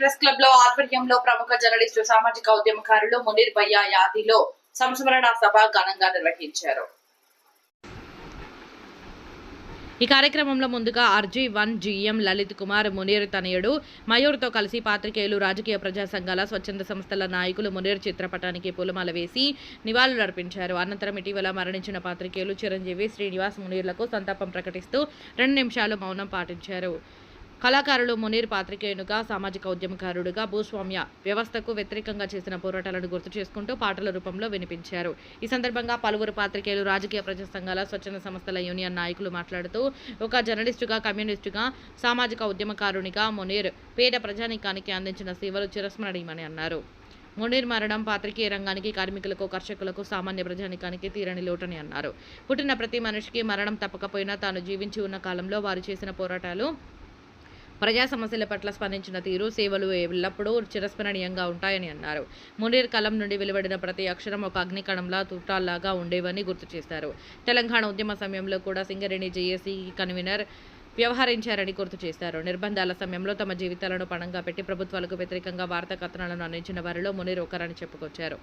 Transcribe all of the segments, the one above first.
Press క్లబ్లో ఆధ్వర్యంలో ప్రముఖ జర్నలిస్టు సామాజిక ఉద్యమకారులు మునీర్ భయ్యా యాదిలో సంస్మరణ సభ ఘనంగా నిర్వహించారు. ఈ కార్యక్రమంలో ముందుగా RG one GM Lalit Kumar Munir తనయుడు మయూర్తో కలిసి పాత్రికేయులు రాజకీయ ప్రజా సంఘాల స్వచ్ఛంద సంస్థల నాయకులు మునీర్ చిత్రపటానికి పూలమాల వేసి నివాళులర్పించారు అనంతరం ఇటీవల మరణించిన పాత్రికేయులు చిరంజీవి శ్రీనివాస్ మునీర్లకు సంతాపం ప్రకటిస్తూ రెండు నిమిషాలు మౌనం పాటించారు. కళాకారులు మునీర్ పాత్రికేయునిగా సామాజిక ఉద్యమకారుడిగా భూస్వామ్య వ్యవస్థకు వ్యతిరేకంగా చేసిన పోరాటాలను గుర్తు చేసుకుంటూ పాటల రూపంలో వినిపించారు. ఈ సందర్భంగా పలువురు పాత్రికేయులు రాజకీయ ప్రజా సంఘాల స్వచ్ఛంద సంస్థల యూనియన్ నాయకులు మాట్లాడుతూ ఒక జర్నలిస్టుగా కమ్యూనిస్టుగా సామాజిక ఉద్యమకారునిగా మునీర్ పేద ప్రజానీకానికి అందించిన సేవలు చిరస్మరణీయమని అన్నారు. మునీర్ మరణం పాత్రికేయ రంగానికి కార్మికులకు కర్షకులకు సామాన్య ప్రజానికానికి తీరని లోటని అన్నారు. పుట్టిన ప్రతి మనిషికి మరణం తప్పకపోయినా తాను జీవించి ఉన్న కాలంలో వారు చేసిన పోరాటాలు ప్రజా సమస్యల పట్ల స్పందించిన తీరు సేవలు ఎల్లప్పుడూ చిరస్మరణీయంగా ఉంటాయని అన్నారు. మునీర్ కలం నుండి వెలువడిన ప్రతి అక్షరం ఒక అగ్నికణంలా తుటాల్లాగా ఉండేవని గుర్తు చేశారు. తెలంగాణ ఉద్యమ సమయంలో కూడా సింగరేణి జేఏసీ కన్వీనర్ వ్యవహరించారని గుర్తు చేశారు. నిర్బంధాల సమయంలో తమ జీవితాలను పణంగా పెట్టి ప్రభుత్వాలకు వ్యతిరేకంగా వార్తా కథనాలను అందించిన వారిలో మునీర్ ఒకరని చెప్పుకొచ్చారు.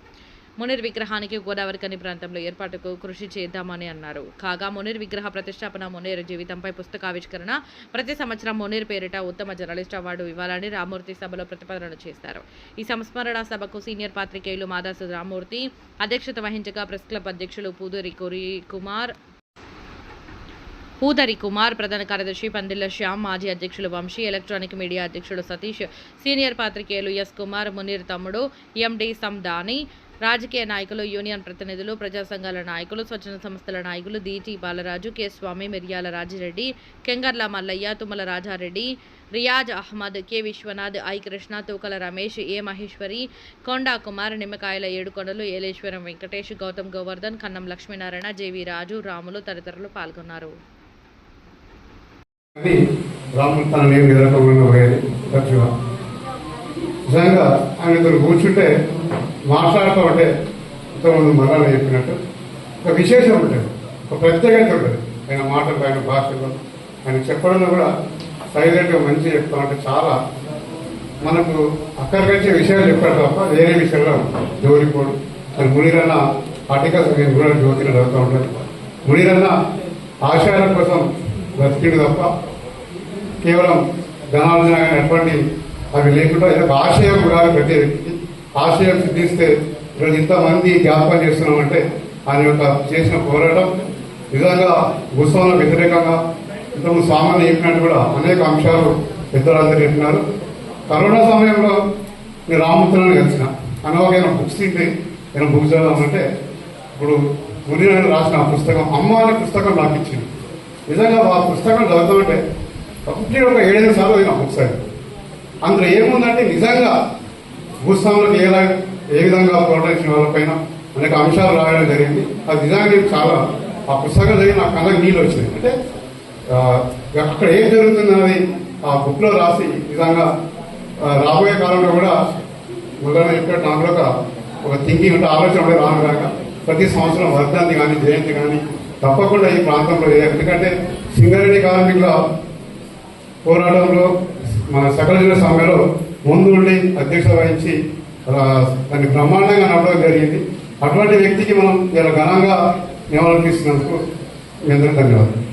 మునిర్ విగ్రహానికి గోదావరికని ప్రాంతంలో ఏర్పాటుకు కృషి చేద్దామని అన్నారు. కాగా మునిర్ విగ్రహ ప్రతిష్టాపన మునీర్ జీవితంపై పుస్తకావిష్కరణ ప్రతి సంవత్సరం మునీర్ పేరిట ఉత్తమ జర్నలిస్ట్ అవార్డు ఇవ్వాలని రామూర్తి సభలో ప్రతిపాదన చేశారు. ఈ సంస్మరణ సభకు సీనియర్ పాత్రికేయులు మాదాసు రామూర్తి అధ్యక్షత వహించగా ప్రెస్ క్లబ్ అధ్యక్షులు పూదూరి కురి కుమార్ పూదరి కుమార్ ప్రధాన కార్యదర్శి పందిళ్ళ శ్యామ్ మాజీ అధ్యక్షులు వంశీ ఎలక్ట్రానిక్ మీడియా అధ్యక్షుడు సతీష్ సీనియర్ పాత్రికేయులు ఎస్ కుమార్ మునీర్ తమ్ముడు ఎండి సందాని రాజకీయ నాయకులు యూనియన్ ప్రతినిధులు ప్రజా సంఘాల నాయకులు స్వచ్ఛంద సంస్థల నాయకులు Deeti Balaraju K Swamy Miryala Rajireddy Kengarla Mallaiah Tummala Rajareddy Riyaz Ahmed K Vishwanath I Krishna Tookala Ramesh A Maheshwari Konda Kumar Nimmakayala Yedukondalu Yeleswaram Venkatesh Gautam Govardhan Kannam Lakshminarayana JV Raju Ramulu తదితరులు పాల్గొన్నారు. అని తన నేను తరచుగా నిజంగా ఆయన ఇద్దరు కూర్చుంటే మాట్లాడుతూ ఉంటే ఇంతకుముందు మరణాలు చెప్పినట్టు. ఒక విశేషం ఉంటుంది. ఒక ప్రత్యేకత ఉంటుంది. ఆయన మాటలు ఆయన భాషలో. ఆయన చెప్పడంలో కూడా సైలెంట్గా మంచి చెప్తా ఉంటే చాలా మనకు అక్కడికి వచ్చే విషయాలు చెప్పాడు తప్ప వేరే విషయంలో జోడిపోడు మరి మునిరన్న ఆర్టికల్స్ నేను కూడా జ్యోతిని అడుగుతూ ఉంటాను మునిరన్న ఆశయాల కోసం బ్రతికిడు తప్ప కేవలం ధనార్జన అటువంటి అవి లేకుండా ఏదో ఆశయం కూడా ప్రతి వ్యక్తికి ఆశయం సిద్ధిస్తే ఈరోజు ఇంతమంది జ్ఞాపకం చేస్తున్నామంటే ఆయన యొక్క చేసిన పోరాటం నిజంగా భూస్వాములకు వ్యతిరేకంగా ఇంతకు సామాన్య చెప్పినట్టు కూడా అనేక అంశాలు పెద్దలందరూ చెప్పినారు. కరోనా సమయంలో నేను రామూర్తులను కలిసిన. అనవగైన బుక్స్ తింటే నేను బుక్స్ చదవాలంటే ఇప్పుడు ముని రాసిన ఆ పుస్తకం అమ్మ అనే పుస్తకం నాకు ఇచ్చింది నిజంగా ఆ పుస్తకం చదువుతామంటే కంప్లీట్ ఒక ఏడైదు సార్లు చదివిన బుక్స్ అది అందులో ఏముందంటే నిజంగా భూస్వాములకు ఏ ఏ విధంగా ప్రోటెక్షన్ వాళ్ళపైన అనేక అంశాలు రాయడం జరిగింది. అది నిజంగా నేను చాలా ఆ పుస్తకం చదివి నా కళ్ళకి నీళ్ళు వచ్చినాయి. అంటే అక్కడ ఏం జరుగుతుందన్నది ఆ బుక్లో రాసి నిజంగా రాబోయే కాలంలో కూడా ముందర చెప్పినట్టు నాకు ఒక- ఒక థింకింగ్ అంటే ఆలోచన ఉండే రాను కాక ప్రతి సంవత్సరం వర్ధంతి కానీ జయంతి కానీ తప్పకుండా ఈ ప్రాంతంలో ఎందుకంటే సింగరేణి కార్మికుల పోరాటంలో మన సకల జిల్లా సమ్మెలో ముందు ఉండి అధ్యక్షత వహించి దాన్ని బ్రహ్మాండంగా నడవడం జరిగింది. అటువంటి వ్యక్తికి మనం ఇలా ఘనంగా నివాళులర్పిస్తున్నందుకు మీ అందరికీ ధన్యవాదాలు.